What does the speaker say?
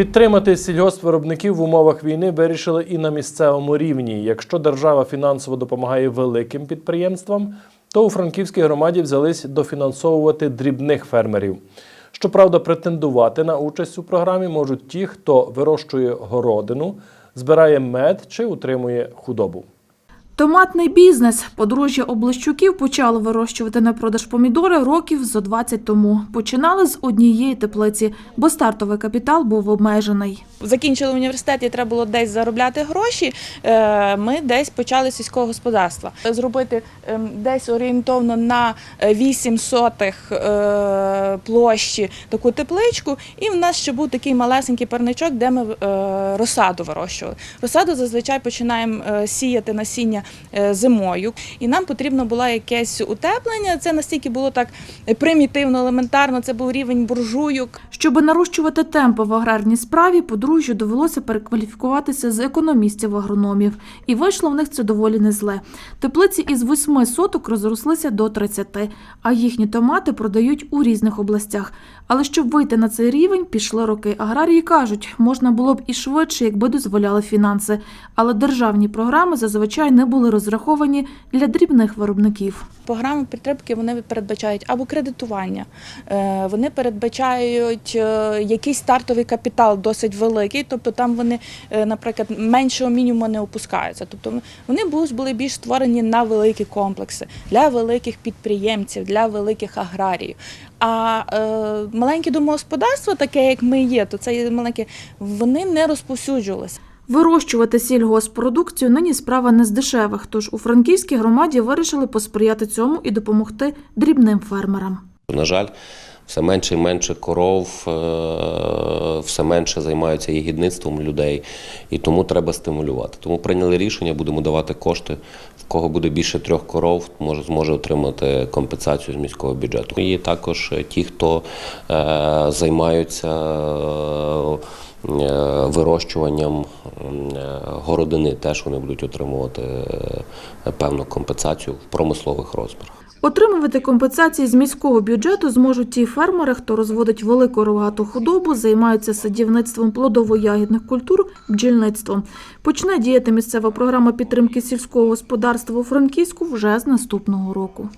Підтримати сільгоспвиробників в умовах війни вирішили і на місцевому рівні. Якщо держава фінансово допомагає великим підприємствам, то у Франківській громаді взялись дофінансовувати дрібних фермерів. Щоправда, претендувати на участь у програмі можуть ті, хто вирощує городину, збирає мед чи утримує худобу. Томатний бізнес. Подружжя Облещуків почало вирощувати на продаж помідори років зо 20 тому. Починали з однієї теплиці, бо стартовий капітал був обмежений. закінчили університет і треба було десь заробляти гроші. е, Ми десь почали сільського господарства. Зробити ем, десь орієнтовно на е, 8 сотих е, площі таку тепличку. І в нас ще був такий малесенький парничок, де ми е, розсаду вирощували. Розсаду зазвичай починаємо сіяти насіння зимою, і нам потрібно було якесь утеплення. Це настільки було так примітивно, елементарно. Це був рівень буржуйок. Щоб нарощувати темпи в аграрній справі, подружжю довелося перекваліфікуватися з економістів агрономів, і вийшло в них це доволі не зле. Теплиці із восьми соток розрослися до 30, а їхні томати продають у різних областях. Але щоб вийти на цей рівень, пішли роки. Аграрії кажуть, можна було б і швидше, якби дозволяли фінанси. Але державні програми зазвичай не були розраховані для дрібних виробників. Програми підтримки вони передбачають або кредитування, е, вони передбачають е, якийсь стартовий капітал досить великий, тобто там вони, е, наприклад, меншого мінімуму не опускаються. Тобто вони були були більш створені на великі комплекси для великих підприємців, для великих аграріїв. А маленькі домогосподарства, таке як ми є, то це маленькі, вони не розповсюджувалися. Вирощувати сільгоспродукцію нині справа не з дешевих, тож у франківській громаді вирішили посприяти цьому і допомогти дрібним фермерам. На жаль, все менше і менше коров, е, все менше займаються ягідництвом людей, і тому треба стимулювати. Тому прийняли рішення, будемо давати кошти. В кого буде більше трьох коров, може зможе отримати компенсацію з міського бюджету. Є також ті, хто е, займаються. е, Вирощуванням городини теж вони будуть отримувати е, певну компенсацію в промислових розмірах. Отримувати компенсації з міського бюджету зможуть ті фермери, хто розводить велику рогату худобу, займаються садівництвом плодово-ягідних культур, бджільництвом. Почне діяти місцева програма підтримки сільського господарства у Франківську вже з наступного року.